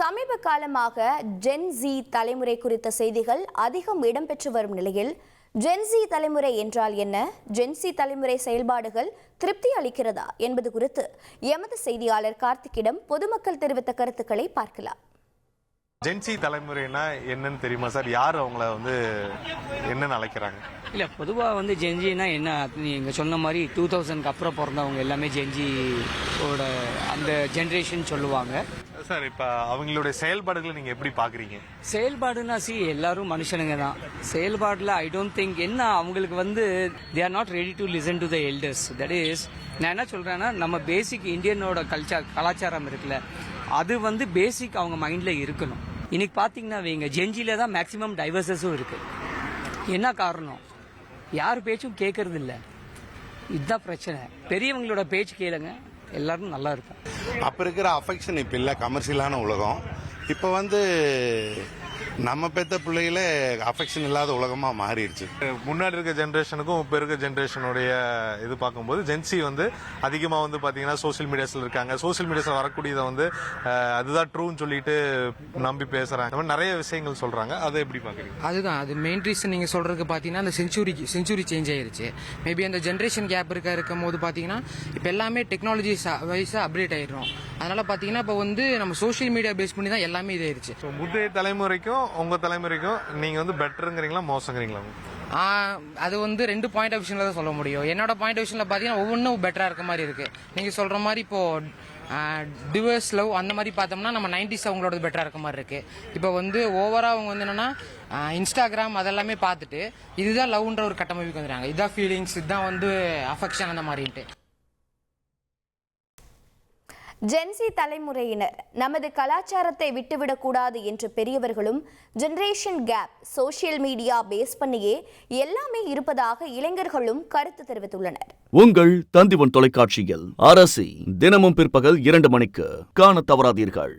சமீப காலமாக gen G தலைமுறை குறித்த செய்திகள் அதிகம் இடம்பெற்று வரும் நிலையில் ஜென் ஜி தலைமுறை என்றால் என்ன? ஜென் சி தலைமுறை செயல்பாடுகள் திருப்தி அளிக்கிறதா என்பது குறித்து எமது செய்தியாளர் கார்த்திக்கிடம் பொதுமக்கள் தெரிவித்த கருத்துக்களை பார்க்கலாம். ஜென்சி தலைமுறைனா என்னன்னு தெரியுமா சார்? யார் அவங்கள வந்து என்னன்னு அழைக்கிறாங்க? இல்லை பொதுவாக வந்து ஜென்ஜினா என்ன? நீங்கள் சொன்ன மாதிரி டூ தௌசண்ட்க்கு அப்புறம் பிறந்தவங்க எல்லாமே ஜென்ஜியோட அந்த ஜென்ரேஷன் சொல்லுவாங்க. சார் இப்போ அவங்களுடைய செயல்பாடுகளை நீங்கள் எப்படி பார்க்குறீங்க செயல்பாடுனா சி எல்லாரும் மனுஷனுங்க தான். செயல்பாடில் ஐ டோன்ட் திங்க் என்ன அவங்களுக்கு வந்து they are not ready to listen to the elders that is நான் என்ன சொல்கிறேன்னா நம்ம பேசிக் இந்தியனோட கல்ச்சர் கலாச்சாரம் இருக்குல்ல அது வந்து பேசிக் அவங்க மைண்டில் இருக்கணும். இன்னைக்கு பார்த்தீங்கன்னா வைங்க ஜென்ஜியில் தான் மேக்ஸிமம் டைவர்சஸும் இருக்குது என்ன காரணம்? யார் பேச்சும் கேட்கறதில்ல இதுதான் பிரச்சனை. பெரியவங்களோட பேச்சு கேளுங்க. எல்லாரும் நல்லா இருக்கும் அப்போ இருக்கிற அஃபெக்ஷன் இப்போ இல்லை கமர்ஷியலான உலகம். இப்போ வந்து நம்ம பெத்த பிள்ளைகளே அஃபெக்ஷன் இல்லாத உலகமா மாறிடுச்சு. முன்னாடி இருக்க ஜென்ரேஷனுக்கும் இப்ப இருக்க ஜென்ரேஷனுடைய இது பார்க்கும்போது ஜென்சி வந்து அதிகமா வந்து பாத்தீங்கன்னா சோஷியல் மீடியாஸ்ல இருக்காங்க. சோஷியல் மீடியாஸ்ல வரக்கூடியதை வந்து அதுதான் ட்ரூன்னு சொல்லிட்டு நம்பி இந்த மாதிரி நிறைய விஷயங்கள் சொல்றாங்க. அதை எப்படி பாக்குறீங்க அதுதான். அது மெயின் ரீசன் நீங்கள் சொல்றதுக்கு பார்த்தீங்கன்னா அந்த செஞ்சுரி செஞ்சுரி சேஞ்ச் ஆயிருச்சு. மேபி அந்த ஜென்ரேஷன் கேப் இருக்க இருக்கும் போது பார்த்தீங்கன்னா இப்போ எல்லாமே டெக்னாலஜி வைஸாக அப்டேட் ஆயிடுறோம். அதனால பார்த்தீங்கன்னா இப்போ வந்து நம்ம சோஷியல் மீடியா பேஸ் பண்ணி தான் எல்லாமே இதாயிருச்சு. முந்தைய தலைமுறைக்கும் உங்க தலைமுறைக்கும் நீங்க வந்து பெட்டருங்கிறீங்களா மோசங்கிறீங்களா? அது வந்து ரெண்டு பாயிண்ட் ஆஃப் விஷயம்ல தான் சொல்ல முடியும். என்னோட பாயிண்ட் ஆஃப் விஷயம்ல பார்த்தீங்கன்னா ஒவ்வொன்றும் பெட்டரா இருக்க மாதிரி இருக்கு. நீங்க சொல்ற மாதிரி இப்போ டிவர்ஸ் லவ் அந்த மாதிரி பார்த்தோம்னா நம்ம நைன்டிஸ் அவங்களோட பெட்டரா இருக்க மாதிரி இருக்கு. இப்போ வந்து ஓவரா அவங்க வந்து என்னன்னா இன்ஸ்டாகிராம் அதெல்லாமே பார்த்துட்டு இதுதான் லவ்ன்ற ஒரு கட்டமைப்புக்கு வந்துடுறாங்க இதுதான் ஃபீலிங்ஸ் இதுதான் வந்து அஃபெக்ஷன் அந்த மாதிரின்ட்டு. ஜென்சி தலைமுறையினர் நமது கலாச்சாரத்தை விட்டுவிடக்கூடாது என்று பெரியவர்களும் generation gap social media face பண்ணியே எல்லாமே இருப்பதாக இளைஞர்களும் கருத்து தெரிவித்துள்ளனர். உங்கள் தந்திவன் தொலைக்காட்சியில் அரசி தினமும் பிற்பகல் இரண்டு மணிக்கு காணத் தவறாதீர்கள்.